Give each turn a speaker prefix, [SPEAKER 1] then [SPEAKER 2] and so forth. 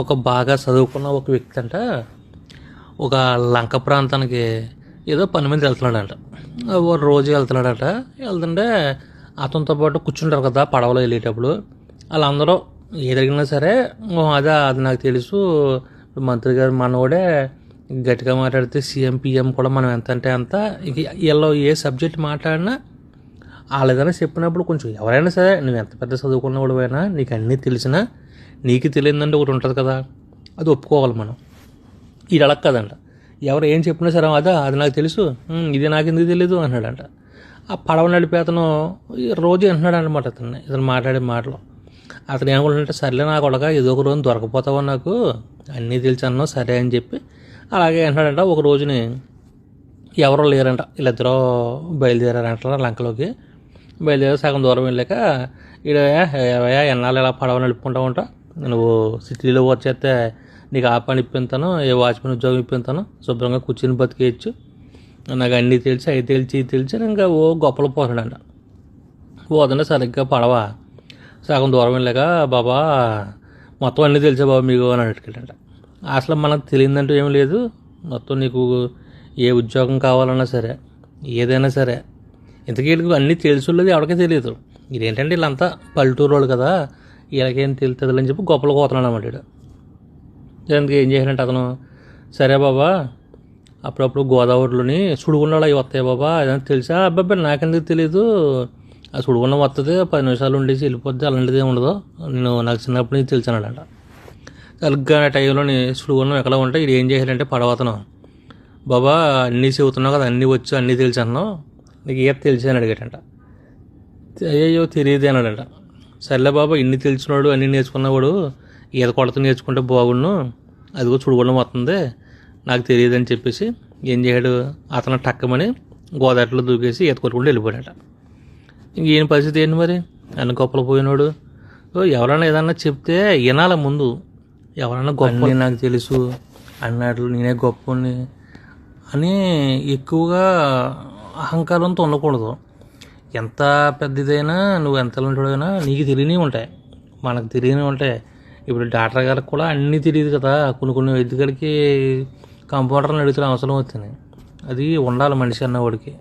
[SPEAKER 1] ఒక బాగా చదువుకున్న ఒక వ్యక్తి అంట ఒక లంక ప్రాంతానికి ఏదో పని మీద వెళ్తున్నాడంట. ఓ రోజు వెళ్తున్నాడట. వెళ్తుంటే అతనితో పాటు కూర్చుంటారు కదా పడవలో వెళ్ళేటప్పుడు. వాళ్ళందరూ ఏదడిగినా సరే అదే అది నాకు తెలుసు. మంత్రి గారు మనోడే గట్టిగా మాట్లాడితే సీఎం పిఎం కూడా మనం ఎంత అంటే అంత. ఇక వీళ్ళు ఏ సబ్జెక్ట్ మాట్లాడినా వాళ్ళు ఏదైనా చెప్పినప్పుడు కొంచెం ఎవరైనా సరే నువ్వు ఎంత పెద్ద చదువుకున్నవాడు అయినా నీకు అన్నీ తెలిసినా నీకు తెలియదంటే ఒకటి ఉంటుంది కదా. అది ఒప్పుకోవాలి మనం. ఇది అలా కదంట ఎవరు ఏం చెప్పినా సరే అదా అది నాకు తెలుసు. ఇది నాకు ఎందుకు తెలియదు అన్నాడంట. ఆ పడవ నడిపే అతను ఈ రోజు అంటున్నాడు అనమాట అతన్ని. ఇతను మాట్లాడే మాటలు. అతను ఏమనుకుంటుంటే సర్లే నాకు కొడక ఏదో ఒక రోజు దొరకపోతావో నాకు? అన్నీ తెలిసి అన్నావు సరే అని చెప్పి అలాగే అంటున్నాడంట. ఒక రోజుని ఎవరో లేరంట. వీళ్ళిద్దరూ బయలుదేరారంట లంకలోకి. బయలుదేరి సగం దూరం వెళ్ళాక ఈడ ఎన్నాళ్ళు ఇలా పడవ నడుపుకుంటా ఉంటా నువ్వు సిటీలో వచ్చేస్తే నీకు ఆ పని ఇప్పింతాను ఏ వాచ్మెన్ ఉద్యోగం ఇప్పింతాను శుభ్రంగా కూర్చుని బతికేయచ్చు. నాకు అన్నీ తెలిసి అవి తెలిసి తెలిసి ఇంకా ఓ గొప్పలు పోతాడంట పోతుంటే సరిగ్గా పడవ? సగం దూరం వెళ్ళాక బాబా మొత్తం అన్నీ తెలుసా బాబా మీకు అని అడిగాడంట అసలు మనకు తెలియదంటూ ఏం లేదు. మొత్తం నీకు ఏ ఉద్యోగం కావాలన్నా సరే ఏదైనా సరే. ఇంతకీ అన్నీ తెలుసులేదు ఎవరికీ తెలియదు. ఇదేంటంటే వీళ్ళంతా పల్లెటూరు వాళ్ళు కదా. వీళ్ళకేం తెలుస్తుంది అని చెప్పి గొప్పలు కోతున్నాడు అనమాట వీడు దానికి ఏం చేశాడంటే అతను సరే బాబా అప్పుడప్పుడు గోదావరిలోని సుడుగుండాలు అవి వస్తాయి బాబా ఏదైనా తెలుసా? అబ్బాయి నాకెందుకు తెలియదు ఆ సుడుగుండం వస్తుంది పది నిమిషాలు ఉండేసి వెళ్ళిపోద్ది అలాంటిది ఉండదు. నేను నాకు చిన్నప్పటి నుంచి తెలిసి సరిగ్గా ఆ టైంలోని సుడుగుండం ఎక్కడ ఉంటే ఇది ఏం చేశాడంటే పడవతను. బాబా అన్నీ చెబుతున్నావు కదా అన్నీ వచ్చు అన్నీ తెలిసి అన్నావు నీకు ఏది తెలిసి అని అడిగాడంట. అయ్యో తెలియదు అన్నాడంట. సర్లే బాబా ఇన్ని తెలిసినాడు అన్నీ నేర్చుకున్నవాడు ఈత కొడత నేర్చుకుంటే బాగుండు. అదిగో చూడకుండా వస్తుంది. నాకు తెలియదు అని చెప్పేసి ఏం చేశాడు? అతను టక్కమని గోదావరిలో దూకేసి ఈత కొట్టుకుంటూ వెళ్ళిపోయాడట. ఇంక ఈయన పరిస్థితి ఏంటి మరి? అన్ని గొప్పలు పోయినాడు ఎవరైనా ఏదన్నా చెప్తే వినాల ముందు. ఎవరైనా గొప్ప నాకు తెలుసు. అన్నట్లు నేనే గొప్పని అని ఎక్కువగా అహంకారంతో ఉండకూడదు. ఎంత పెద్దదైనా నువ్వు ఎంత ఉంటాడైనా నీకు తెలియని ఉంటాయి. మనకు తెలియని ఉంటాయి. ఇప్పుడు డాక్టర్ గారికి కూడా అన్నీ తెలియదు కదా. కొన్ని కొన్ని వైద్యులకి కంపౌండర్ని అడుగుతున్న అవసరం వచ్చింది. అది ఉండాలి మనిషి అన్నవాడికి.